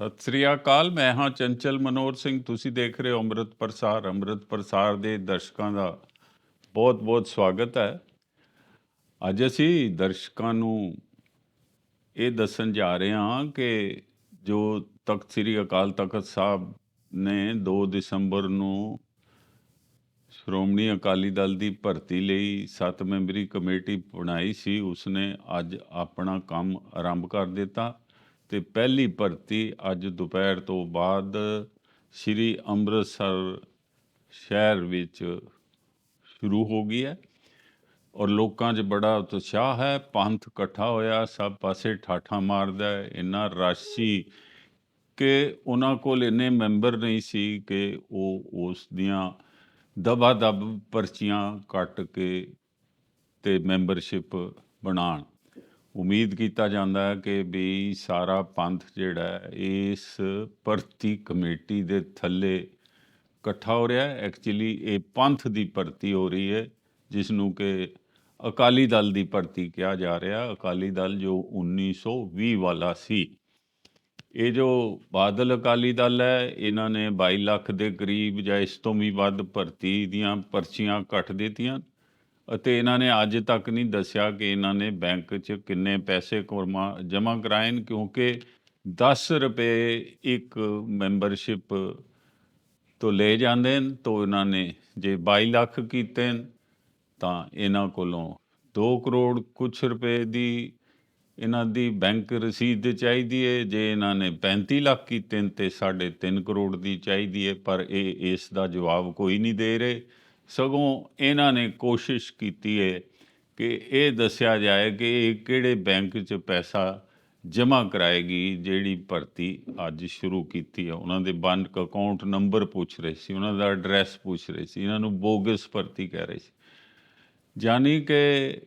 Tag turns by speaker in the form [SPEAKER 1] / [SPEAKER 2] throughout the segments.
[SPEAKER 1] ਸਤਿ ਸ੍ਰੀ ਅਕਾਲ, ਮੈਂ ਹਾਂ ਚੰਚਲ ਮਨੋਹਰ ਸਿੰਘ। ਤੁਸੀਂ ਦੇਖ ਰਹੇ ਹੋ ਅੰਮ੍ਰਿਤ ਪ੍ਰਸਾਰ। ਅੰਮ੍ਰਿਤ ਪ੍ਰਸਾਰ ਦੇ ਦਰਸ਼ਕਾਂ ਦਾ ਬਹੁਤ-ਬਹੁਤ ਸਵਾਗਤ ਹੈ। ਅੱਜ ਅਸੀਂ ਦਰਸ਼ਕਾਂ ਨੂੰ ਇਹ ਦੱਸਣ ਜਾ ਰਹੇ ਹਾਂ ਕਿ ਜੋ ਤਖਤ ਸ੍ਰੀ ਅਕਾਲ ਤਖਤ ਸਾਹਿਬ ਨੇ 2 ਦਸੰਬਰ ਨੂੰ ਸ਼੍ਰੋਮਣੀ ਅਕਾਲੀ ਦਲ ਦੀ ਭਰਤੀ ਲਈ 7 ਮੈਂਬਰੀ ਕਮੇਟੀ ਬਣਾਈ ਸੀ, ਉਸਨੇ ਅੱਜ ਆਪਣਾ ਕੰਮ ਆਰੰਭ ਕਰ ਦਿੱਤਾ। ਤੇ ਪਹਿਲੀ ਭਰਤੀ ਅੱਜ ਦੁਪਹਿਰ ਤੋਂ ਬਾਅਦ ਸ੍ਰੀ ਅੰਮ੍ਰਿਤਸਰ ਸ਼ਹਿਰ ਵਿੱਚ ਸ਼ੁਰੂ ਹੋ ਗਈ ਹੈ ਔਰ ਲੋਕਾਂ 'ਚ ਬੜਾ ਉਤਸ਼ਾਹ ਹੈ, ਪੰਥ ਇਕੱਠਾ ਹੋਇਆ, ਸਭ ਪਾਸੇ ਠਾਠਾਂ ਮਾਰਦਾ ਹੈ, ਇੰਨਾ ਰਸ਼ ਸੀ ਕਿ ਉਹਨਾਂ ਕੋਲ ਇੰਨੇ ਮੈਂਬਰ ਨਹੀਂ ਸੀ ਕਿ ਉਹ ਉਸ ਦੀਆਂ ਦਬਾ ਦਬ ਪਰਚੀਆਂ ਕੱਟ ਕੇ ਤੇ ਮੈਂਬਰਸ਼ਿਪ ਬਣਾਉਣ। ਉਮੀਦ ਕੀਤਾ ਜਾਂਦਾ ਹੈ ਕਿ ਵੀ ਸਾਰਾ ਪੰਥ ਜਿਹੜਾ ਇਸ ਭਰਤੀ ਕਮੇਟੀ ਦੇ ਥੱਲੇ ਇਕੱਠਾ ਹੋ ਰਿਹਾ ਹੈ। ਐਕਚੁਅਲੀ ਇਹ ਪੰਥ ਦੀ ਭਰਤੀ ਹੋ ਰਹੀ ਹੈ ਜਿਸ ਨੂੰ ਕਿ ਅਕਾਲੀ ਦਲ ਦੀ ਭਰਤੀ ਕਿਹਾ ਜਾ ਰਿਹਾ। ਅਕਾਲੀ ਦਲ ਜੋ 1920 ਵਾਲਾ ਸੀ, ਇਹ ਜੋ ਬਾਦਲ ਅਕਾਲੀ ਦਲ ਹੈ, ਇਹਨਾਂ ਨੇ 22 ਲੱਖ ਦੇ ਕਰੀਬ ਜਾਂ ਇਸ ਤੋਂ ਵੀ ਵੱਧ ਭਰਤੀ ਦੀਆਂ ਪਰਚੀਆਂ ਕੱਟ ਦਿੱਤੀਆਂ। ਅਤੇ ਇਹਨਾਂ ਨੇ ਅੱਜ ਤੱਕ ਨਹੀਂ ਦੱਸਿਆ ਕਿ ਇਹਨਾਂ ਨੇ ਬੈਂਕ 'ਚ ਕਿੰਨੇ ਪੈਸੇ ਕੁਰਮਾ ਜਮ੍ਹਾਂ ਕਰਾਏ ਨੇ, ਕਿਉਂਕਿ 10 ਰੁਪਏ ਇੱਕ ਮੈਂਬਰਸ਼ਿਪ ਤੋਂ ਲੈ ਜਾਂਦੇ ਨੇ, ਤੋਂ ਇਹਨਾਂ ਨੇ ਜੇ 22 ਲੱਖ ਕੀਤੇ ਨੇ, ਤਾਂ ਇਹਨਾਂ ਕੋਲੋਂ 2 ਕਰੋੜ ਕੁਛ ਰੁਪਏ ਦੀ ਇਹਨਾਂ ਦੀ ਬੈਂਕ ਰਸੀਦ ਚਾਹੀਦੀ ਹੈ ਜੇ ਇਹਨਾਂ ਨੇ 35 ਲੱਖ ਕੀਤੇ ਨੇ, ਤੇ 3.5 ਕਰੋੜ ਦੀ ਚਾਹੀਦੀ ਹੈ ਪਰ ਇਹ ਇਸ ਦਾ ਜਵਾਬ ਕੋਈ ਨਹੀਂ ਦੇ ਰਹੇ। ਸਗੋਂ ਇਹਨਾਂ ਨੇ ਕੋਸ਼ਿਸ਼ ਕੀਤੀ ਹੈ ਕਿ ਇਹ ਦੱਸਿਆ ਜਾਏ ਕਿ ਇਹ ਕਿਹੜੇ ਬੈਂਕ 'ਚ ਪੈਸਾ ਜਮ੍ਹਾਂ ਕਰਾਏਗੀ, ਜਿਹੜੀ ਭਰਤੀ ਅੱਜ ਸ਼ੁਰੂ ਕੀਤੀ ਹੈ ਉਹਨਾਂ ਦੇ ਬੈਂਕ ਅਕਾਊਂਟ ਨੰਬਰ ਪੁੱਛ ਰਹੇ ਸੀ, ਉਹਨਾਂ ਦਾ ਐਡਰੈਸ ਪੁੱਛ ਰਹੇ ਸੀ, ਇਹਨਾਂ ਨੂੰ ਬੋਗਸ ਭਰਤੀ ਕਹਿ ਰਹੇ ਸੀ। ਜਾਨੀ ਕਿ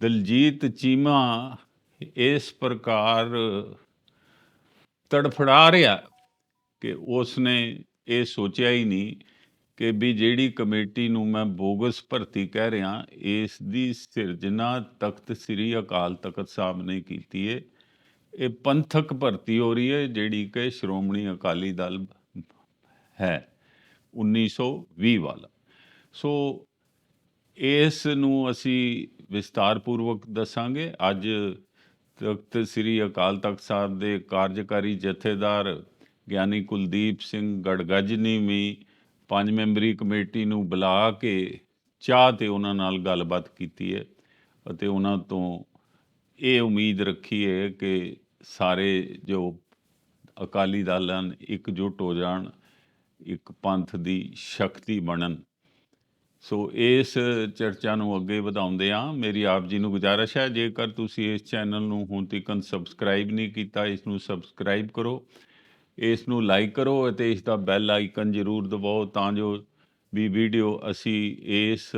[SPEAKER 1] ਦਲਜੀਤ ਚੀਮਾ ਇਸ ਪ੍ਰਕਾਰ ਤੜਫੜਾ ਰਿਹਾ ਕਿ ਉਸਨੇ ਇਹ ਸੋਚਿਆ ਹੀ ਨਹੀਂ ਕਿ ਵੀ ਜਿਹੜੀ ਕਮੇਟੀ ਨੂੰ ਮੈਂ ਬੋਗਸ ਭਰਤੀ ਕਹਿ ਰਿਹਾ ਇਸ ਦੀ ਸਿਰਜਣਾ ਤਖਤ ਸ੍ਰੀ ਅਕਾਲ ਤਖਤ ਸਾਹਿਬ ਨੇ ਕੀਤੀ ਹੈ ਇਹ ਪੰਥਕ ਭਰਤੀ ਹੋ ਰਹੀ ਹੈ ਜਿਹੜੀ ਕਿ ਸ਼੍ਰੋਮਣੀ ਅਕਾਲੀ ਦਲ ਹੈ 1920 ਵਾਲਾ। ਸੋ ਇਸ ਨੂੰ ਅਸੀਂ ਵਿਸਤਾਰਪੂਰਵਕ ਦੱਸਾਂਗੇ। ਅੱਜ ਤਖਤ ਸ੍ਰੀ ਅਕਾਲ ਤਖਤ ਸਾਹਿਬ ਦੇ ਕਾਰਜਕਾਰੀ ਜਥੇਦਾਰ ਗਿਆਨੀ ਕੁਲਦੀਪ ਸਿੰਘ ਗੜਗਜਨੀ ਵੀ ਪੰਜ ਮੈਂਬਰੀ ਕਮੇਟੀ ਨੂੰ ਬੁਲਾ ਕੇ ਚਾਹ ਤੇ ਉਹਨਾਂ ਨਾਲ ਗੱਲਬਾਤ ਕੀਤੀ ਹੈ ਅਤੇ ਉਹਨਾਂ ਤੋਂ ਇਹ ਉਮੀਦ ਰੱਖੀ ਹੈ ਕਿ ਸਾਰੇ ਜੋ ਅਕਾਲੀ ਦਲ ਹਨ, ਇਕਜੁੱਟ ਹੋ ਜਾਣ, ਇੱਕ ਪੰਥ ਦੀ ਸ਼ਕਤੀ ਬਣਨ। ਸੋ ਇਸ ਚਰਚਾ ਨੂੰ ਅੱਗੇ ਵਧਾਉਂਦੇ ਆ ਮੇਰੀ ਆਪ ਜੀ ਨੂੰ ਗੁਜ਼ਾਰਿਸ਼ ਹੈ, ਜੇਕਰ ਤੁਸੀਂ ਇਸ ਚੈਨਲ ਨੂੰ ਹੁਣ ਤੱਕ ਸਬਸਕ੍ਰਾਈਬ ਨਹੀਂ ਕੀਤਾ, ਇਸ ਨੂੰ ਸਬਸਕ੍ਰਾਈਬ ਕਰੋ ਇਸ ਨੂੰ ਲਾਈਕ ਕਰੋ ਅਤੇ ਇਸ ਦਾ ਬੈਲ ਆਈਕਨ ਜ਼ਰੂਰ ਦਬਾਓ ਤਾਂ ਜੋ ਵੀ ਵੀਡੀਓ ਅਸੀਂ ਇਸ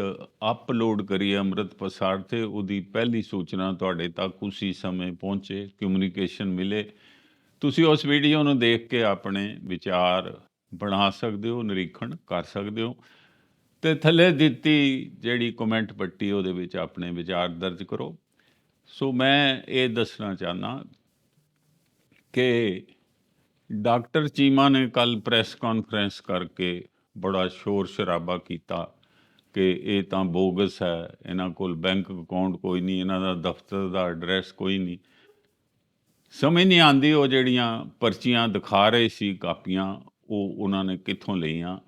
[SPEAKER 1] ਅਪਲੋਡ ਕਰੀਏ ਅੰਮ੍ਰਿਤ ਪ੍ਰਸਾਰ ਤੇ ਉਹਦੀ ਪਹਿਲੀ ਸੂਚਨਾ ਤੁਹਾਡੇ ਤੱਕ ਉਸੇ ਸਮੇਂ ਪਹੁੰਚੇ ਕਮਿਊਨੀਕੇਸ਼ਨ ਮਿਲੇ। ਤੁਸੀਂ ਉਸ ਵੀਡੀਓ ਨੂੰ ਦੇਖ ਕੇ ਆਪਣੇ ਵਿਚਾਰ ਬਣਾ ਸਕਦੇ ਹੋ, ਨਿਰੀਖਣ ਕਰ ਸਕਦੇ ਹੋ। ਤੇ ਥੱਲੇ ਦਿੱਤੀ ਜਿਹੜੀ ਕਮੈਂਟ ਪੱਟੀ, ਉਹਦੇ ਵਿੱਚ ਆਪਣੇ ਵਿਚਾਰ ਦਰਜ ਕਰੋ। ਸੋ ਮੈਂ ਇਹ ਦੱਸਣਾ ਚਾਹਨਾ ਕਿ ਡਾਕਟਰ ਚੀਮਾ ਨੇ ਕੱਲ ਪ੍ਰੈਸ ਕਾਨਫਰੰਸ ਕਰਕੇ ਬੜਾ ਸ਼ੋਰ ਸ਼ਰਾਬਾ ਕੀਤਾ ਕਿ ਇਹ ਤਾਂ ਬੋਗਸ ਹੈ, ਇਹਨਾਂ ਕੋਲ ਬੈਂਕ ਅਕਾਊਂਟ ਕੋਈ ਨਹੀਂ, ਇਹਨਾਂ ਦਾ ਦਫ਼ਤਰ ਦਾ ਐਡਰੈਸ ਕੋਈ ਨਹੀਂ। ਸਮਝ ਨਹੀਂ ਆਂਦੀ ਉਹ ਜਿਹੜੀਆਂ ਪਰਚੀਆਂ ਦਿਖਾ ਰਹੇ ਸੀ ਕਾਪੀਆਂ, ਉਹ ਉਹਨਾਂ ਨੇ ਕਿੱਥੋਂ ਲਈਆਂ?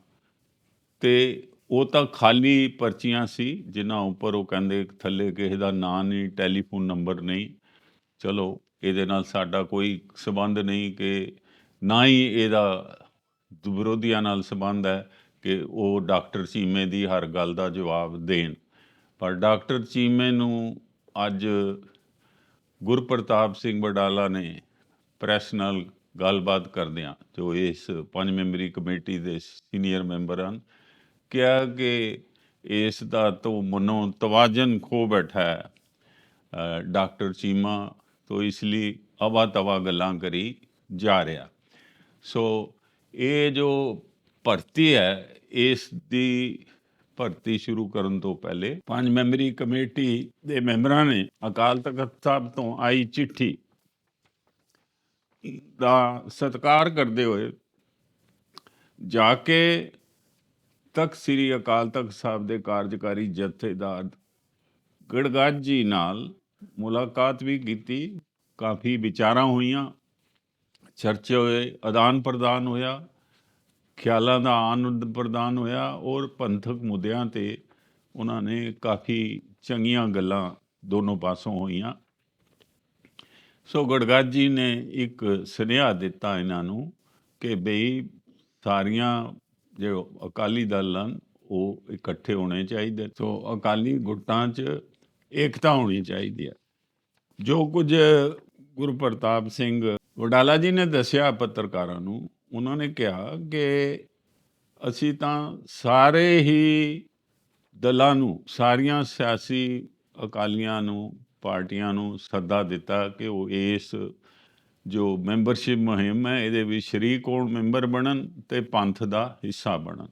[SPEAKER 1] ਤੇ ਉਹ ਤਾਂ ਖਾਲੀ ਪਰਚੀਆਂ ਸੀ, ਜਿਨ੍ਹਾਂ ਉੱਪਰ ਉਹ ਕਹਿੰਦੇ ਥੱਲੇ ਕਿਸੇ ਦਾ ਨਾਂ ਨਹੀਂ, ਟੈਲੀਫੋਨ ਨੰਬਰ ਨਹੀਂ। ਚਲੋ, ਇਹਦੇ ਨਾਲ ਸਾਡਾ ਕੋਈ ਸਬੰਧ ਨਹੀਂ ਕਿ ਨਾ ਹੀ ਇਹਦਾ ਵਿਰੋਧੀਆਂ ਨਾਲ ਸੰਬੰਧ ਹੈ ਕਿ ਉਹ ਡਾਕਟਰ ਚੀਮੇ ਦੀ ਹਰ ਗੱਲ ਦਾ ਜਵਾਬ ਦੇਣ। ਪਰ ਡਾਕਟਰ ਚੀਮੇ ਨੂੰ ਅੱਜ ਗੁਰਪ੍ਰਤਾਪ ਸਿੰਘ ਬਡਾਲਾ ਨੇ ਪ੍ਰੈਸ ਨਾਲ ਗੱਲਬਾਤ ਕਰਦਿਆਂ, ਜੋ ਇਸ ਪੰਜ ਮੈਂਬਰੀ ਕਮੇਟੀ ਦੇ ਸੀਨੀਅਰ ਮੈਂਬਰ ਹਨ, ਕਿਹਾ ਕਿ ਇਸ ਦਾ ਤੋਂ ਮਨੋਂ ਤਵਾਜ਼ਨ ਖੋ ਬੈਠਾ ਹੈ ਡਾਕਟਰ ਚੀਮਾ ਤੋਂ ਇਸ ਲਈ ਅਵਾ ਤਵਾ ਗੱਲਾਂ ਕਰੀ ਜਾ ਰਿਹਾ। ਸੋ ਇਹ ਜੋ ਭਰਤੀ ਹੈ, ਇਸ ਦੀ ਭਰਤੀ ਸ਼ੁਰੂ ਕਰਨ ਤੋਂ ਪਹਿਲੇ ਪੰਜ ਮੈਂਬਰੀ ਕਮੇਟੀ ਦੇ ਮੈਂਬਰਾਂ ਨੇ ਅਕਾਲ ਤਖਤ ਸਾਹਿਬ ਤੋਂ ਆਈ ਚਿੱਠੀ ਦਾ ਸਤਿਕਾਰ ਕਰਦੇ ਹੋਏ ਜਾ ਕੇ ਤਖਤ ਸ੍ਰੀ ਅਕਾਲ ਤਖਤ ਸਾਹਿਬ ਦੇ ਕਾਰਜਕਾਰੀ ਜਥੇਦਾਰ ਗੜਗੱਜ ਜੀ ਨਾਲ ਮੁਲਾਕਾਤ ਵੀ ਕੀਤੀ। ਕਾਫੀ ਵਿਚਾਰਾਂ ਹੋਈਆਂ। ਚਰਚੇ ਹੋਏ ਆਦਾਨ ਪ੍ਰਦਾਨ ਹੋਇਆ, ਖਿਆਲਾਂ ਦਾ ਆਨੰਦ ਪ੍ਰਦਾਨ ਹੋਇਆ ਔਰ ਪੰਥਕ ਮੁੱਦਿਆਂ ਤੇ ਉਹਨਾਂ ਨੇ ਕਾਫੀ ਚੰਗੀਆਂ ਗੱਲਾਂ ਦੋਨੋਂ ਪਾਸੋਂ ਹੋਈਆਂ। ਸੋ ਗੜਗੱਜ ਜੀ ਨੇ ਇੱਕ ਸੁਨੇਹਾ ਦਿੱਤਾ ਇਹਨਾਂ ਨੂੰ ਕਿ ਬਈ ਸਾਰੀਆਂ ਜੋ ਅਕਾਲੀ ਦਲ ਹਨ, ਉਹ ਇਕੱਠੇ ਹੋਣੇ ਚਾਹੀਦੇ। ਸੋ ਅਕਾਲੀ ਗੁੱਟਾਂ 'ਚ ਏਕਤਾ ਹੋਣੀ ਚਾਹੀਦੀ ਹੈ। ਜੋ ਕੁਝ ਗੁਰੂ ਪ੍ਰਤਾਪ ਸਿੰਘ ਵਡਾਲਾ ਜੀ ਨੇ ਦੱਸਿਆ ਪੱਤਰਕਾਰਾਂ ਨੂੰ, ਉਹਨਾਂ ਨੇ ਕਿਹਾ ਕਿ ਅਸੀਂ ਤਾਂ ਸਾਰੇ ਹੀ ਦਲਾਂ ਨੂੰ, ਸਾਰੀਆਂ ਸਿਆਸੀ ਅਕਾਲੀਆਂ ਨੂੰ, ਪਾਰਟੀਆਂ ਨੂੰ ਸੱਦਾ ਦਿੱਤਾ ਕਿ ਉਹ ਇਸ ਜੋ ਮੈਂਬਰਸ਼ਿਪ ਮੁਹਿੰਮ ਹੈ, ਇਹਦੇ ਵਿੱਚ ਸ਼ਰੀਕ ਹੋਣ ਮੈਂਬਰ ਬਣਨ ਤੇ ਪੰਥ ਦਾ ਹਿੱਸਾ ਬਣਨ।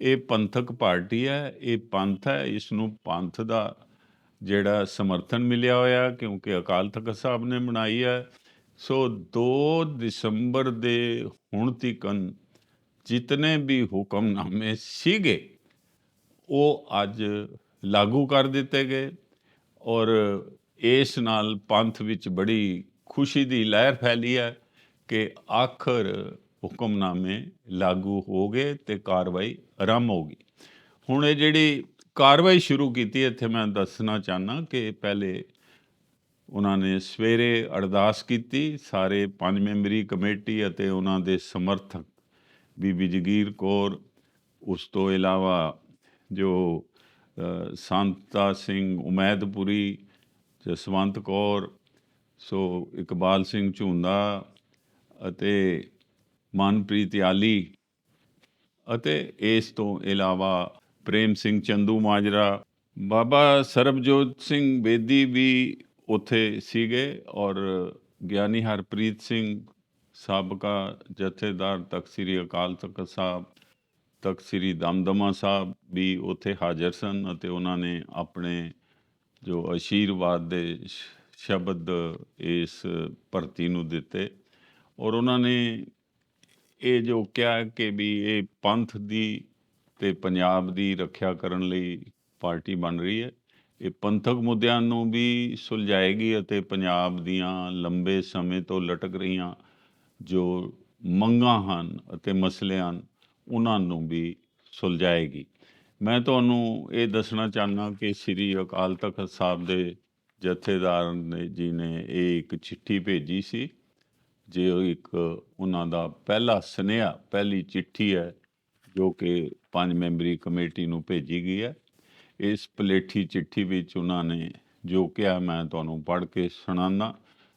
[SPEAKER 1] ਇਹ ਪੰਥਕ ਪਾਰਟੀ ਹੈ, ਇਹ ਪੰਥ ਹੈ ਇਸ ਨੂੰ ਪੰਥ ਦਾ ਜਿਹੜਾ ਸਮਰਥਨ ਮਿਲਿਆ ਹੋਇਆ, ਕਿਉਂਕਿ ਅਕਾਲ ਤਖਤ ਸਾਹਿਬ ਨੇ ਬਣਾਈ ਹੈ। ਸੋ 2 ਦਸੰਬਰ ਦੇ ਹੁਣ ਤੀਕਨ ਜਿਤਨੇ ਵੀ ਹੁਕਮਨਾਮੇ ਸੀਗੇ, ਉਹ ਅੱਜ ਲਾਗੂ ਕਰ ਦਿੱਤੇ ਗਏ ਔਰ ਇਸ ਨਾਲ ਪੰਥ ਵਿੱਚ ਬੜੀ ਖੁਸ਼ੀ ਦੀ ਲਹਿਰ ਫੈਲੀ ਹੈ ਕਿ ਆਖਰ ਹੁਕਮਨਾਮੇ ਲਾਗੂ ਹੋ ਗਏ ਤੇ ਕਾਰਵਾਈ ਆਰੰਭ ਹੋ ਗਈ। ਹੁਣ ਇਹ ਜਿਹੜੀ ਕਾਰਵਾਈ ਸ਼ੁਰੂ ਕੀਤੀ, ਇੱਥੇ ਮੈਂ ਦੱਸਣਾ ਚਾਹਨਾ ਕਿ ਪਹਿਲੇ ਉਹਨਾਂ ਨੇ ਸਵੇਰੇ ਅਰਦਾਸ ਕੀਤੀ ਸਾਰੇ ਪੰਜ ਮੈਂਬਰੀ ਕਮੇਟੀ ਅਤੇ ਉਹਨਾਂ ਦੇ ਸਮਰਥਕ ਬੀਬੀ ਜਗੀਰ ਕੌਰ ਉਸ ਤੋਂ ਇਲਾਵਾ ਜੋ ਅ, ਸੰਤਾ ਸਿੰਘ ਉਮੈਦਪੁਰੀ ਜਸਵੰਤ ਕੌਰ ਸੋ ਇਕਬਾਲ ਸਿੰਘ ਝੁੰਦਾ ਅਤੇ ਮਨਪ੍ਰੀਤ ਆਲੀ ਅਤੇ ਇਸ ਤੋਂ ਇਲਾਵਾ ਪ੍ਰੇਮ ਸਿੰਘ ਚੰਦੂ ਮਾਜਰਾ ਬਾਬਾ ਸਰਬਜੋਤ ਸਿੰਘ ਬੇਦੀ ਵੀ ਉੱਥੇ ਸੀਗੇ ਔਰ ਗਿਆਨੀ ਹਰਪ੍ਰੀਤ ਸਿੰਘ ਸਾਬਕਾ ਜਥੇਦਾਰ ਤਖਤ ਸ੍ਰੀ ਅਕਾਲ ਤਖਤ ਸਾਹਿਬ, ਤਖਤ ਸ੍ਰੀ ਦਮਦਮਾ ਸਾਹਿਬ ਵੀ ਉੱਥੇ ਹਾਜ਼ਰ ਸਨ ਅਤੇ ਉਹਨਾਂ ਨੇ ਆਪਣੇ ਜੋ ਅਸ਼ੀਰਵਾਦ ਦੇ ਸ਼ਬਦ ਇਸ ਭਰਤੀ ਨੂੰ ਦਿੱਤੇ ਔਰ ਉਹਨਾਂ ਨੇ ਇਹ ਜੋ ਕਿਹਾ ਕਿ ਵੀ ਇਹ ਪੰਥ ਦੀ ਤੇ ਪੰਜਾਬ ਦੀ ਰੱਖਿਆ ਕਰਨ ਲਈ ਪਾਰਟੀ ਬਣ ਰਹੀ ਹੈ ਇਹ ਪੰਥਕ ਮੁੱਦਿਆਂ ਨੂੰ ਵੀ ਸੁਲਝਾਏਗੀ ਅਤੇ ਪੰਜਾਬ ਦੀਆਂ ਲੰਬੇ ਸਮੇਂ ਤੋਂ ਲਟਕ ਰਹੀਆਂ ਜੋ ਮੰਗਾਂ ਹਨ ਅਤੇ ਮਸਲੇ ਹਨ ਉਹਨਾਂ ਨੂੰ ਵੀ ਸੁਲਝਾਏਗੀ। ਮੈਂ ਤੁਹਾਨੂੰ ਇਹ ਦੱਸਣਾ ਚਾਹੁੰਦਾ ਕਿ ਸ੍ਰੀ ਅਕਾਲ ਤਖਤ ਸਾਹਿਬ ਦੇ ਜਥੇਦਾਰ ਨੇ, ਜੀ ਨੇ ਇਹ ਇੱਕ ਚਿੱਠੀ ਭੇਜੀ ਸੀ, ਜੇ ਉਹ ਇੱਕ ਉਹਨਾਂ ਦਾ ਪਹਿਲਾ ਸੁਨੇਹਾ, ਪਹਿਲੀ ਚਿੱਠੀ ਹੈ ਜੋ ਕਿ ਪੰਜ ਮੈਂਬਰੀ ਕਮੇਟੀ ਨੂੰ ਭੇਜੀ ਗਈ ਹੈ। ਇਸ ਪਲੇਠੀ ਚਿੱਠੀ ਵਿੱਚ ਉਹਨਾਂ ਨੇ ਜੋ ਕਿਹਾ, ਮੈਂ ਤੁਹਾਨੂੰ ਪੜ੍ਹ ਕੇ ਸੁਣਾਉਂਦਾ।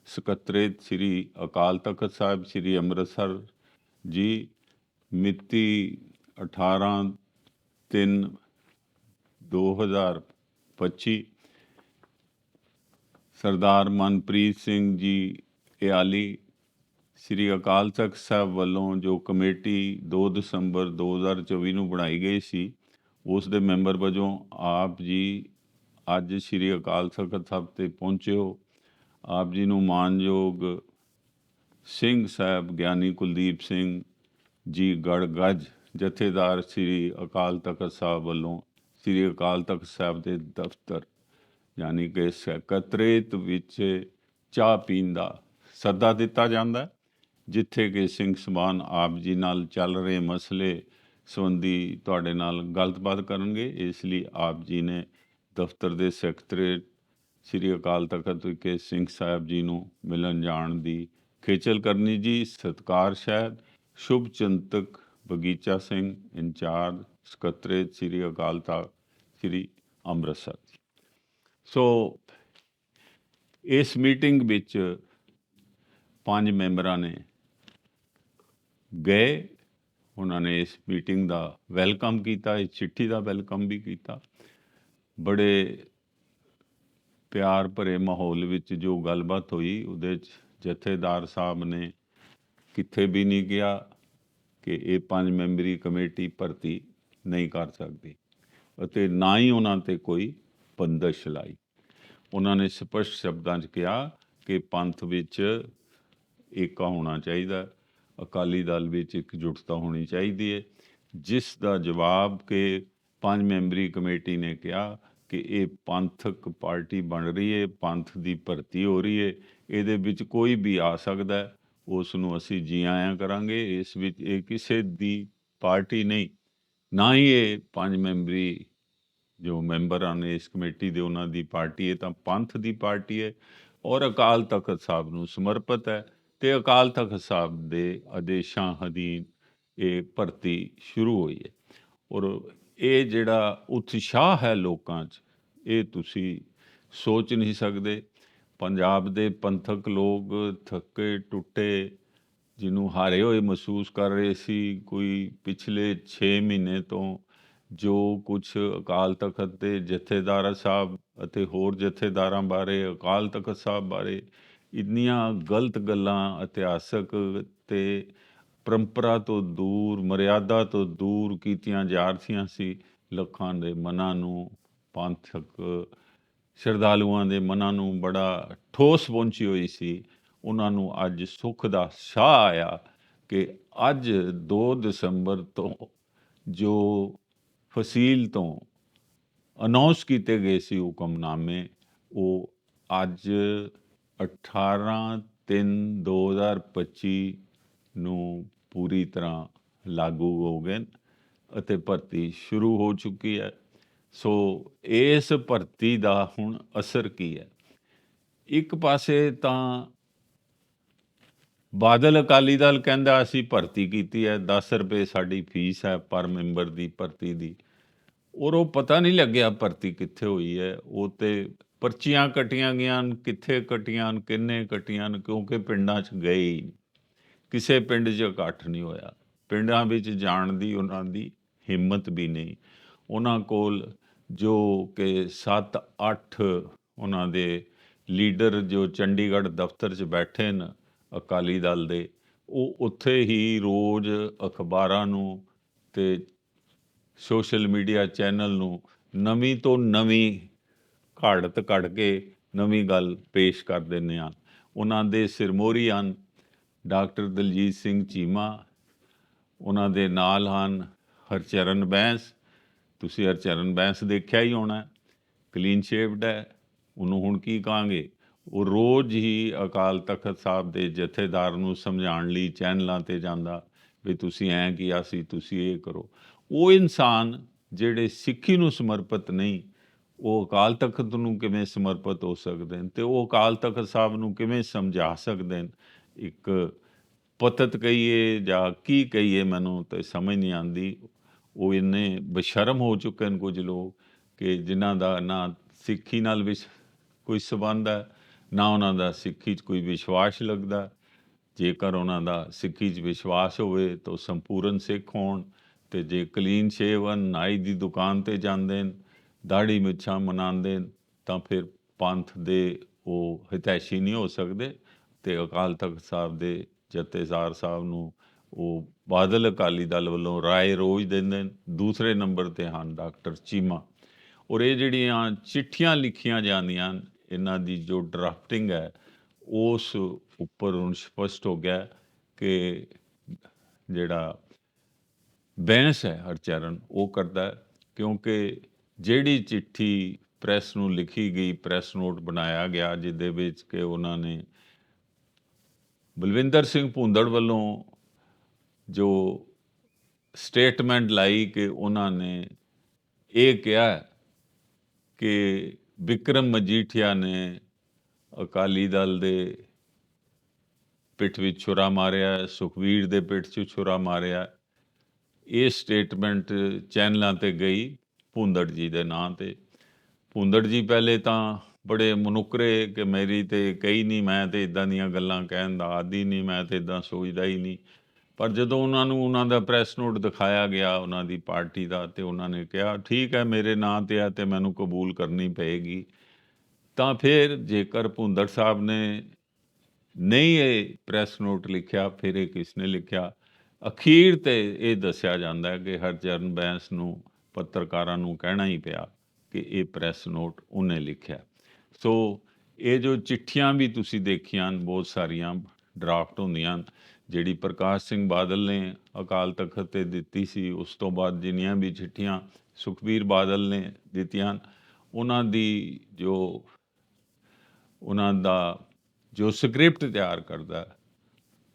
[SPEAKER 1] ਸਕੱਤਰੇਤ ਸ੍ਰੀ ਅਕਾਲ ਤਖਤ ਸਾਹਿਬ, ਸ੍ਰੀ ਅੰਮ੍ਰਿਤਸਰ ਜੀ, ਮਿਤੀ 18 3 2025 ਸਰਦਾਰ ਮਨਪ੍ਰੀਤ ਸਿੰਘ ਜੀ ਇਆਲੀ, ਸ੍ਰੀ ਅਕਾਲ ਤਖਤ ਸਾਹਿਬ ਵੱਲੋਂ ਜੋ ਕਮੇਟੀ 2 ਦਸੰਬਰ 2024 ਨੂੰ ਬਣਾਈ ਗਈ ਸੀ ਉਸ ਦੇ ਮੈਂਬਰ ਵਜੋਂ ਆਪ ਜੀ ਅੱਜ ਸ੍ਰੀ ਅਕਾਲ ਤਖਤ ਸਾਹਿਬ ਤੇ ਪਹੁੰਚੇ ਹੋ। ਆਪ ਜੀ ਨੂੰ ਮਾਨਯੋਗ ਸਿੰਘ ਸਾਹਿਬ ਗਿਆਨੀ ਕੁਲਦੀਪ ਸਿੰਘ ਜੀ ਗੜਗੱਜ, ਜਥੇਦਾਰ ਸ੍ਰੀ ਅਕਾਲ ਤਖਤ ਸਾਹਿਬ ਵੱਲੋਂ ਸ੍ਰੀ ਅਕਾਲ ਤਖਤ ਸਾਹਿਬ ਦੇ ਦਫ਼ਤਰ ਯਾਨੀ ਕਿ ਸਕੱਤਰੇਤ ਵਿੱਚ ਚਾਹ ਪੀਣ ਦਾ ਸੱਦਾ ਦਿੱਤਾ ਜਾਂਦਾ ਜਿੱਥੇ ਕਿ ਸਿੰਘ ਸਮਾਨ ਆਪ ਜੀ ਨਾਲ ਚੱਲ ਰਹੇ ਮਸਲੇ ਸੰਬੰਧੀ ਤੁਹਾਡੇ ਨਾਲ ਗੱਲਬਾਤ ਕਰਨਗੇ। ਇਸ ਲਈ ਆਪ ਜੀ ਨੇ ਦਫ਼ਤਰ ਦੇ ਸੈਕਟਰੀਏਟ ਸ੍ਰੀ ਅਕਾਲ ਤਖਤ ਵਿਖੇ ਸਿੰਘ ਸਾਹਿਬ ਜੀ ਨੂੰ ਮਿਲਣ ਜਾਣ ਦੀ ਖੇਚਲ ਕਰਨੀ ਜੀ। ਸਤਕਾਰ ਸ਼ਾਇਦ। ਸ਼ੁਭ ਚਿੰਤਕ ਬਗੀਚਾ ਸਿੰਘ, ਇੰਚਾਰਜ ਸਕੱਤਰੇਤ ਸ੍ਰੀ ਅਕਾਲ ਤਖਤ ਸ੍ਰੀ ਅੰਮ੍ਰਿਤਸਰ ਸੋ ਇਸ ਮੀਟਿੰਗ ਵਿੱਚ ਪੰਜ ਮੈਂਬਰਾਂ ਨੇ ਗਏ। ਉਹਨਾਂ ਨੇ ਇਸ ਮੀਟਿੰਗ ਦਾ ਵੈਲਕਮ ਕੀਤਾ, ਇਸ ਚਿੱਠੀ ਦਾ ਵੈਲਕਮ ਵੀ ਕੀਤਾ। ਬੜੇ ਪਿਆਰ ਭਰੇ ਮਾਹੌਲ ਵਿੱਚ ਜੋ ਗੱਲਬਾਤ ਹੋਈ, ਉਹਦੇ 'ਚ ਜਥੇਦਾਰ ਸਾਹਿਬ ਨੇ ਕਿੱਥੇ ਵੀ ਨਹੀਂ ਗਿਆ ਕਿ ਇਹ ਪੰਜ ਮੈਂਬਰੀ ਕਮੇਟੀ ਭਰਤੀ ਨਹੀਂ ਕਰ ਸਕਦੀ ਅਤੇ ਨਾ ਹੀ ਉਹਨਾਂ ਤੇ ਕੋਈ ਬੰਦਸ਼ ਲਾਈ। ਉਹਨਾਂ ਨੇ ਸਪਸ਼ਟ ਸ਼ਬਦਾਂ 'ਚ ਕਿਹਾ ਕਿ ਪੰਥ ਵਿੱਚ ਏਕਾ ਹੋਣਾ ਚਾਹੀਦਾ। ਅਕਾਲੀ ਦਲ ਵਿੱਚ ਇਕਜੁੱਟਤਾ ਹੋਣੀ ਚਾਹੀਦੀ ਹੈ। ਜਿਸ ਦਾ ਜਵਾਬ ਕਿ ਪੰਜ ਮੈਂਬਰੀ ਕਮੇਟੀ ਨੇ ਕਿਹਾ ਕਿ ਇਹ ਪੰਥਕ ਪਾਰਟੀ ਬਣ ਰਹੀ ਹੈ, ਪੰਥ ਦੀ ਭਰਤੀ ਹੋ ਰਹੀ ਹੈ। ਇਹਦੇ ਵਿੱਚ ਕੋਈ ਵੀ ਆ ਸਕਦਾ ਹੈ, ਉਸ ਨੂੰ ਅਸੀਂ ਜੀ ਆਇਆਂ ਕਰਾਂਗੇ। ਇਸ ਵਿੱਚ ਇਹ ਕਿਸੇ ਦੀ ਪਾਰਟੀ ਨਹੀਂ, ਨਾ ਹੀ ਇਹ ਪੰਜ ਮੈਂਬਰੀ ਜੋ ਮੈਂਬਰ ਹਨ, ਇਸ ਕਮੇਟੀ ਦੇ ਉਹਨਾਂ ਦੀ ਪਾਰਟੀ ਹੈ ਤਾਂ ਪੰਥ ਦੀ ਪਾਰਟੀ ਹੈ। ਔਰ ਅਕਾਲ ਤਖਤ ਸਾਹਿਬ ਨੂੰ ਸਮਰਪਿਤ ਹੈ। ਤੇ ਅਕਾਲ ਤਖਤ ਸਾਹਿਬ ਦੇ ਆਦੇਸ਼ਾਂ ਅਧੀਨ ਇਹ ਭਰਤੀ ਸ਼ੁਰੂ ਹੋਈ ਹੈ। ਔਰ ਇਹ ਜਿਹੜਾ ਉਤਸ਼ਾਹ ਹੈ ਲੋਕਾਂ 'ਚ, ਇਹ ਤੁਸੀਂ ਸੋਚ ਨਹੀਂ ਸਕਦੇ। ਪੰਜਾਬ ਦੇ ਪੰਥਕ ਲੋਕ ਥੱਕੇ ਟੁੱਟੇ, ਜਿਹਨੂੰ ਹਾਰੇ ਹੋਏ ਮਹਿਸੂਸ ਕਰ ਰਹੇ ਸੀ, ਕੋਈ ਪਿਛਲੇ 6 ਮਹੀਨੇ ਤੋਂ ਜੋ ਕੁਝ ਅਕਾਲ ਤਖਤ ਦੇ ਜਥੇਦਾਰ ਸਾਹਿਬ ਅਤੇ ਹੋਰ ਜਥੇਦਾਰਾਂ ਬਾਰੇ, ਅਕਾਲ ਤਖਤ ਸਾਹਿਬ ਬਾਰੇ ਇੰਨੀਆਂ ਗਲਤ ਗੱਲਾਂ, ਇਤਿਹਾਸਕ ਤੇ ਪਰੰਪਰਾ ਤੋਂ ਦੂਰ, ਮਰਿਆਦਾ ਤੋਂ ਦੂਰ ਕੀਤੀਆਂ ਜਾ ਰਹੀਆਂ ਸੀ ਲੱਖਾਂ ਦੇ ਮਨਾਂ ਨੂੰ, ਪੰਥਕ ਸ਼ਰਧਾਲੂਆਂ ਦੇ ਮਨਾਂ ਨੂੰ ਬੜਾ ਠੋਸ ਪਹੁੰਚੀ ਹੋਈ ਸੀ। ਉਹਨਾਂ ਨੂੰ ਅੱਜ ਸੁੱਖ ਦਾ ਸਾਹ ਆਇਆ ਕਿ ਅੱਜ 2 ਦਸੰਬਰ ਤੋਂ ਜੋ ਫਸੀਲ ਤੋਂ ਅਨਾਉਂਸ ਕੀਤੇ ਗਏ ਸੀ ਹੁਕਮਨਾਮੇ, ਉਹ ਅੱਜ 18 3 2025 ਨੂੰ ਪੂਰੀ ਤਰ੍ਹਾਂ ਲਾਗੂ ਹੋ ਗਏ ਅਤੇ ਭਰਤੀ ਸ਼ੁਰੂ ਹੋ ਚੁੱਕੀ ਹੈ। ਸੋ ਇਸ ਭਰਤੀ ਦਾ ਹੁਣ ਅਸਰ ਕੀ ਹੈ? ਇੱਕ ਪਾਸੇ ਤਾਂ ਬਾਦਲ ਅਕਾਲੀ ਦਲ ਕਹਿੰਦਾ ਅਸੀਂ ਭਰਤੀ ਕੀਤੀ ਹੈ 10 ਰੁਪਏ ਸਾਡੀ ਫੀਸ ਹੈ ਪਰ ਮੈਂਬਰ ਦੀ ਭਰਤੀ ਦੀ। ਔਰ ਉਹ ਪਤਾ ਨਹੀਂ ਲੱਗਿਆ ਭਰਤੀ ਕਿੱਥੇ ਹੋਈ ਹੈ, ਉਹ ਤੇ ਪਰਚੀਆਂ ਕਟੀਆਂ ਗਈਆਂ ਹਨ, ਕਿੱਥੇ ਕਟੀਆਂ ਹਨ, ਕਿੰਨੇ ਕਟੀਆਂ ਹਨ, ਕਿਉਂਕਿ ਪਿੰਡਾਂ 'ਚ ਗਏ ਹੀ ਨਹੀਂ। ਕਿਸੇ ਪਿੰਡ 'ਚ ਇਕੱਠ ਨਹੀਂ ਹੋਇਆ ਪਿੰਡਾਂ ਵਿੱਚ ਜਾਣ ਦੀ ਉਹਨਾਂ ਦੀ ਹਿੰਮਤ ਵੀ ਨਹੀਂ ਉਹਨਾਂ ਕੋਲ ਜੋ ਕਿ 7 8 ਉਹਨਾਂ ਦੇ ਲੀਡਰ ਜੋ ਚੰਡੀਗੜ੍ਹ ਦਫ਼ਤਰ 'ਚ ਬੈਠੇ ਨੇ ਅਕਾਲੀ ਦਲ ਦੇ ਉਹ ਉੱਥੇ ਹੀ ਰੋਜ਼ ਅਖਬਾਰਾਂ ਨੂੰ ਤੇ ਸੋਸ਼ਲ ਮੀਡੀਆ ਚੈਨਲ ਨੂੰ ਨਵੀਂ ਤੋਂ ਨਵੀਂ ਘਾੜਤ ਕੱਢ ਕੇ ਨਵੀਂ ਗੱਲ ਪੇਸ਼ ਕਰ ਦਿੰਦੇ ਹਨ ਉਹਨਾਂ ਦੇ ਸਿਰਮੋਰੀ ਹਨ। ਡਾਕਟਰ ਦਲਜੀਤ ਸਿੰਘ ਚੀਮਾ, ਉਹਨਾਂ ਦੇ ਨਾਲ ਹਨ ਹਰਚਰਨ ਬੈਂਸ। ਤੁਸੀਂ ਹਰਚਰਨ ਬੈਂਸ ਦੇਖਿਆ ਹੀ ਹੋਣਾ ਕਲੀਨ ਸ਼ੇਵਡ ਹੈ। ਉਹਨੂੰ ਹੁਣ ਕੀ ਕਹਾਂਗੇ? ਉਹ ਰੋਜ਼ ਹੀ ਅਕਾਲ ਤਖਤ ਸਾਹਿਬ ਦੇ ਜਥੇਦਾਰ ਨੂੰ ਸਮਝਾਉਣ ਲਈ ਚੈਨਲਾਂ ਤੇ ਜਾਂਦਾ, ਵੀ ਤੁਸੀਂ ਐਂ ਕੀਆ ਸੀ, ਤੁਸੀਂ ਇਹ ਕਰੋ। ਉਹ ਇਨਸਾਨ ਜਿਹੜੇ ਸਿੱਖੀ ਨੂੰ ਸਮਰਪਿਤ ਨਹੀਂ ਉਹ ਅਕਾਲ ਤਖਤ ਨੂੰ ਕਿਵੇਂ ਸਮਰਪਿਤ ਹੋ ਸਕਦੇ ਨੇ ਤੇ ਉਹ ਅਕਾਲ ਤਖਤ ਸਾਹਿਬ ਨੂੰ ਕਿਵੇਂ ਸਮਝਾ ਸਕਦੇ ਨੇ ਇੱਕ ਪਤਤ ਕਹੀਏ ਜਾਂ ਕੀ ਕਹੀਏ ਮੈਨੂੰ ਤੇ ਸਮਝ ਨਹੀਂ ਆਉਂਦੀ। ਉਹ ਇੰਨੇ ਬਸ਼ਰਮ ਹੋ ਚੁੱਕੇ ਨੇ ਕੁਝ ਲੋਕ ਕਿ ਜਿਨ੍ਹਾਂ ਦਾ ਨਾ ਸਿੱਖੀ ਨਾਲ ਵੀ ਕੋਈ ਸਬੰਧ ਹੈ, ਨਾ ਉਹਨਾਂ ਦਾ ਸਿੱਖੀ 'ਚ ਕੋਈ ਵਿਸ਼ਵਾਸ ਲੱਗਦਾ। ਜੇਕਰ ਉਹਨਾਂ ਦਾ ਸਿੱਖੀ 'ਚ ਵਿਸ਼ਵਾਸ ਹੋਵੇ ਤਾਂ ਉਹ ਸੰਪੂਰਨ ਸਿੱਖ ਹੋਣ ਤੇ ਜੇ ਕਲੀਨ ਸ਼ੇਵਨ ਨਾਈ ਦੀ ਦੁਕਾਨ ਤੇ ਜਾਂਦੇ ਨੇ ਦਾੜੀ ਮਿੱਛਾਂ ਮਨਾਉਂਦੇ ਨੇ ਤਾਂ ਫਿਰ ਪੰਥ ਦੇ ਉਹ ਹਿਤੈਸ਼ੀ ਨਹੀਂ ਹੋ ਸਕਦੇ ਤੇ ਅਕਾਲ ਤਖਤ ਸਾਹਿਬ ਦੇ ਜਥੇਦਾਰ ਸਾਹਿਬ ਨੂੰ ਉਹ ਬਾਦਲ ਅਕਾਲੀ ਦਲ ਵੱਲੋਂ ਰਾਏ ਰੋਜ਼ ਦਿੰਦੇ ਨੇ ਦੂਸਰੇ ਨੰਬਰ ਤੇ ਹਨ ਡਾਕਟਰ ਚੀਮਾ। ਔਰ ਇਹ ਜਿਹੜੀਆਂ ਚਿੱਠੀਆਂ ਲਿਖੀਆਂ ਜਾਂਦੀਆਂ ਹਨ, ਇਹਨਾਂ ਦੀ ਜੋ ਡਰਾਫਟਿੰਗ ਹੈ ਉਸ ਉੱਪਰ ਹੁਣ ਸਪਸ਼ਟ ਹੋ ਗਿਆ ਕਿ ਜਿਹੜਾ ਬੈਂਸ ਹੈ ਹਰਚਰਨ ਉਹ ਕਰਦਾ ਕਿਉਂਕਿ ਜਿਹੜੀ ਚਿੱਠੀ ਪ੍ਰੈਸ ਨੂੰ ਲਿਖੀ ਗਈ ਪ੍ਰੈਸ ਨੋਟ ਬਣਾਇਆ ਗਿਆ ਜਿਹਦੇ ਵਿੱਚ ਕਿ ਉਹਨਾਂ ਨੇ ਬਲਵਿੰਦਰ ਸਿੰਘ ਭੁੰਦੜ ਵੱਲੋਂ ਜੋ ਸਟੇਟਮੈਂਟ ਲਾਈ ਕਿ ਉਹਨਾਂ ਨੇ ਇਹ ਕਿਹਾ ਕਿ ਵਿਕਰਮ ਮਜੀਠੀਆ ਨੇ ਅਕਾਲੀ ਦਲ ਦੇ ਪਿੱਠ ਵਿੱਚ ਛੁਰਾ ਮਾਰਿਆ ਹੈ, ਸੁਖਵੀਰ ਦੇ ਪਿੱਠ 'ਚ ਛੁਰਾ ਮਾਰਿਆ। ਇਹ ਸਟੇਟਮੈਂਟ ਚੈਨਲਾਂ ਤੇ ਗਈ। ਭੁੰਦੜ ਜੀ ਦੇ ਨਾਂ ਤੇ। ਭੁੰਦੜ ਜੀ ਪਹਿਲੇ ਤਾਂ ਬੜੇ ਮਨੁਕਰੇ ਕਿ ਮੇਰੀ ਤੇ ਕਈ ਨਹੀਂ ਮੈਂ ਤੇ ਇਦਾਂ ਦੀਆਂ ਗੱਲਾਂ ਕਹਿਣ ਦਾ ਆਦੀ ਨਹੀਂ ਮੈਂ ਤੇ ਇਦਾਂ ਸੋਚਦਾ ਹੀ ਨਹੀਂ ਪਰ ਜਦੋਂ ਉਹਨਾਂ ਨੂੰ ਉਹਨਾਂ ਦਾ ਪ੍ਰੈਸ ਨੋਟ ਦਿਖਾਇਆ ਗਿਆ ਉਹਨਾਂ ਦੀ ਪਾਰਟੀ ਦਾ ਤੇ ਉਹਨਾਂ ਨੇ ਕਿਹਾ, ਠੀਕ ਹੈ, ਮੇਰੇ ਨਾਂ ਤੇ ਆ ਤੇ ਮੈਨੂੰ ਕਬੂਲ ਕਰਨੀ ਪਏਗੀ। ਤਾਂ ਫਿਰ ਜੇਕਰ ਭੁੰਦੜ ਸਾਹਿਬ ਨੇ ਨਹੀਂ ਇਹ ਪ੍ਰੈਸ ਨੋਟ ਲਿਖਿਆ, ਫਿਰ ਇਹ ਕਿਸ ਨੇ ਲਿਖਿਆ? ਅਖੀਰ ਤੇ ਇਹ ਦੱਸਿਆ ਜਾਂਦਾ ਹੈ ਕਿ ਹਰਚਰਨ ਬੈਂਸ ਨੂੰ ਪੱਤਰਕਾਰਾਂ ਨੂੰ ਕਹਿਣਾ ਹੀ ਪਿਆ ਕਿ ਇਹ ਪ੍ਰੈਸ ਨੋਟ ਉਹਨੇ ਲਿਖਿਆ। ਸੋ ਇਹ ਜੋ ਚਿੱਠੀਆਂ ਵੀ ਤੁਸੀਂ ਦੇਖੀਆਂ ਹਨ, ਬਹੁਤ ਸਾਰੀਆਂ ਡਰਾਫਟ ਹੁੰਦੀਆਂ ਹਨ, ਜਿਹੜੀ ਪ੍ਰਕਾਸ਼ ਸਿੰਘ ਬਾਦਲ ਨੇ ਅਕਾਲ ਤਖਤ ਤੇ ਦਿੱਤੀ ਸੀ, ਉਸ ਤੋਂ ਬਾਅਦ ਜਿੰਨੀਆਂ ਵੀ ਚਿੱਠੀਆਂ ਸੁਖਬੀਰ ਬਾਦਲ ਨੇ ਦਿੱਤੀਆਂ ਉਹਨਾਂ ਦੀ ਜੋ, ਉਹਨਾਂ ਦਾ ਜੋ ਸਕ੍ਰਿਪਟ ਤਿਆਰ ਕਰਦਾ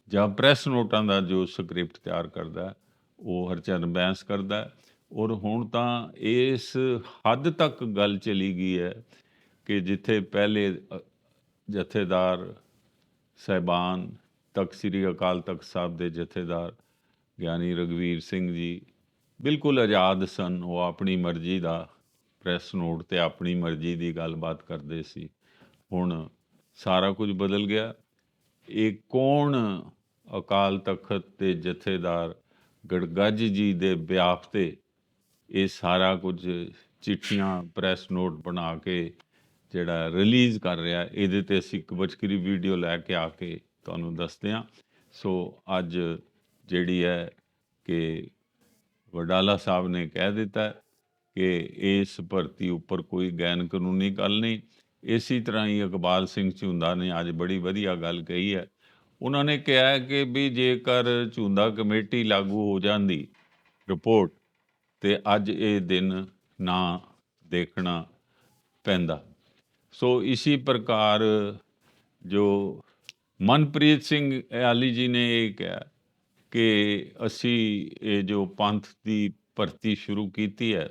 [SPEAKER 1] ਜਾਂ ਪ੍ਰੈਸ ਨੋਟਾਂ ਦਾ ਜੋ ਸਕ੍ਰਿਪਟ ਤਿਆਰ ਕਰਦਾ ਉਹ ਹਰਚਰਨ ਬੈਂਸ ਕਰਦਾ ਔਰ ਹੁਣ ਤਾਂ ਇਸ ਹੱਦ ਤੱਕ ਗੱਲ ਚਲੀ ਗਈ ਹੈ ਕਿ ਜਿੱਥੇ ਪਹਿਲੇ ਜਥੇਦਾਰ ਸਹਿਬਾਨ ਤਖਤ, ਸ੍ਰੀ ਅਕਾਲ ਤਖਤ ਸਾਹਿਬ ਦੇ ਜਥੇਦਾਰ ਗਿਆਨੀ ਰਗਵੀਰ ਸਿੰਘ ਜੀ ਬਿਲਕੁਲ ਆਜ਼ਾਦ ਸਨ। ਉਹ ਆਪਣੀ ਮਰਜ਼ੀ ਦਾ ਪ੍ਰੈਸ ਨੋਟ ਤੇ ਆਪਣੀ ਮਰਜ਼ੀ ਦੀ ਗੱਲਬਾਤ ਕਰਦੇ ਸੀ। ਹੁਣ ਸਾਰਾ ਕੁਝ ਬਦਲ ਗਿਆ। ਇਹ ਕੌਣ ਅਕਾਲ ਤਖਤ ਦੇ ਜਥੇਦਾਰ ਗੜਗੱਜ ਜੀ ਦੇ ਬਿਆਪ ਤੇ ਇਹ ਸਾਰਾ ਕੁਝ ਚਿੱਠੀਆਂ, ਪ੍ਰੈਸ ਨੋਟ ਬਣਾ ਕੇ ਜਿਹੜਾ ਰਿਲੀਜ਼ ਕਰ ਰਿਹਾ, ਇਹਦੇ ਤੇ ਅਸੀਂ ਇੱਕ ਬਚਕਰੀ ਵੀਡੀਓ ਲੈ ਕੇ ਆ ਕੇ ਤੁਹਾਨੂੰ ਦੱਸਦੇ ਹਾਂ। ਸੋ ਅੱਜ ਜਿਹੜੀ ਹੈ ਕਿ ਵਡਾਲਾ ਸਾਹਿਬ ਨੇ ਕਹਿ ਦਿੱਤਾ ਕਿ ਇਸ ਭਰਤੀ ਉੱਪਰ ਕੋਈ ਗੈਨ ਕਾਨੂੰਨੀ ਗੱਲ ਨਹੀਂ। ਇਸੇ ਤਰ੍ਹਾਂ ਹੀ ਇਕਬਾਲ ਸਿੰਘ ਝੁੰਦਾ ਨੇ ਅੱਜ ਬੜੀ ਵਧੀਆ ਗੱਲ ਕਹੀ ਹੈ। ਉਹਨਾਂ ਨੇ ਕਿਹਾ ਕਿ ਵੀ ਜੇਕਰ ਝੁੰਦਾ ਕਮੇਟੀ ਲਾਗੂ ਹੋ ਜਾਂਦੀ, ਰਿਪੋਰਟ ਤੇ ਅੱਜ ਇਹ ਦਿਨ ਨਾ ਦੇਖਣਾ ਪੈਂਦਾ। ਸੋ ਇਸੇ ਪ੍ਰਕਾਰ ਜੋ ਮਨਪ੍ਰੀਤ ਸਿੰਘ ਆਲੀ ਜੀ ਨੇ ਇਹ ਕਿਹਾ ਕਿ ਅਸੀਂ ਇਹ ਜੋ ਪੰਥ ਦੀ ਭਰਤੀ ਸ਼ੁਰੂ ਕੀਤੀ ਹੈ,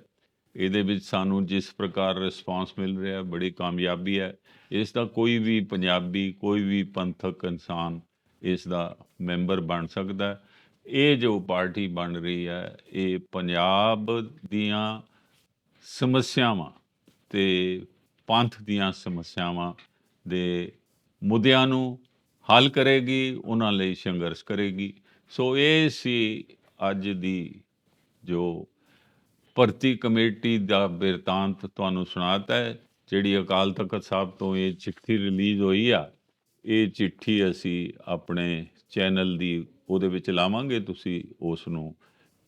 [SPEAKER 1] ਇਹਦੇ ਵਿੱਚ ਸਾਨੂੰ ਜਿਸ ਪ੍ਰਕਾਰ ਰਿਸਪਾਂਸ ਮਿਲ ਰਿਹਾ ਬੜੀ ਕਾਮਯਾਬੀ ਹੈ। ਇਸ ਦਾ ਕੋਈ ਵੀ ਪੰਜਾਬੀ, ਕੋਈ ਵੀ ਪੰਥਕ ਇਨਸਾਨ ਇਸ ਦਾ ਮੈਂਬਰ ਬਣ ਸਕਦਾ ਇਹ ਜੋ ਪਾਰਟੀ ਬਣ ਰਹੀ ਹੈ, ਇਹ ਪੰਜਾਬ ਦੀਆਂ ਸਮੱਸਿਆਵਾਂ ਤੇ ਪੰਥ ਦੀਆਂ ਸਮੱਸਿਆਵਾਂ ਦੇ ਮੁੱਦਿਆਂ ਨੂੰ ਹੱਲ ਕਰੇਗੀ, ਉਹਨਾਂ ਲਈ ਸੰਘਰਸ਼ ਕਰੇਗੀ। ਸੋ ਇਹ ਸੀ ਅੱਜ ਦੀ ਜੋ ਭਰਤੀ ਕਮੇਟੀ ਦਾ ਬਿਰਤਾਂਤ ਤੁਹਾਨੂੰ ਸੁਣਾਤਾ ਹੈ। ਜਿਹੜੀ ਅਕਾਲ ਤਖਤ ਸਾਹਿਬ ਤੋਂ ਇਹ ਚਿੱਠੀ ਰਿਲੀਜ਼ ਹੋਈ ਆ, ਇਹ ਚਿੱਠੀ ਅਸੀਂ ਆਪਣੇ ਚੈਨਲ ਦੀ ਉਹਦੇ ਵਿੱਚ ਲਾਵਾਂਗੇ, ਤੁਸੀਂ ਉਸ ਨੂੰ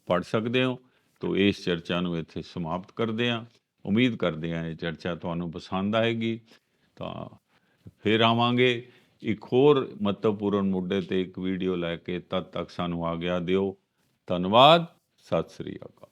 [SPEAKER 1] ਪੜ ਸਕਦੇ ਹੋ। ਤੋਂ ਇਸ ਚਰਚਾ ਨੂੰ ਇੱਥੇ ਸਮਾਪਤ ਕਰਦੇ ਹਾਂ। ਉਮੀਦ ਕਰਦੇ ਹਾਂ ਇਹ ਚਰਚਾ ਤੁਹਾਨੂੰ ਪਸੰਦ ਆਏਗੀ। ਤਾਂ ਫਿਰ ਆਵਾਂਗੇ। ਇੱਕ ਹੋਰ ਮਹੱਤਵਪੂਰਨ ਮੁੱਦੇ ਤੇ ਇੱਕ ਵੀਡੀਓ ਲੈ ਕੇ ਤਦ ਤੱਕ ਸਾਨੂੰ ਆਗਿਆ ਦਿਓ। ਧੰਨਵਾਦ। ਸਤਿ ਸ੍ਰੀ ਅਕਾਲ।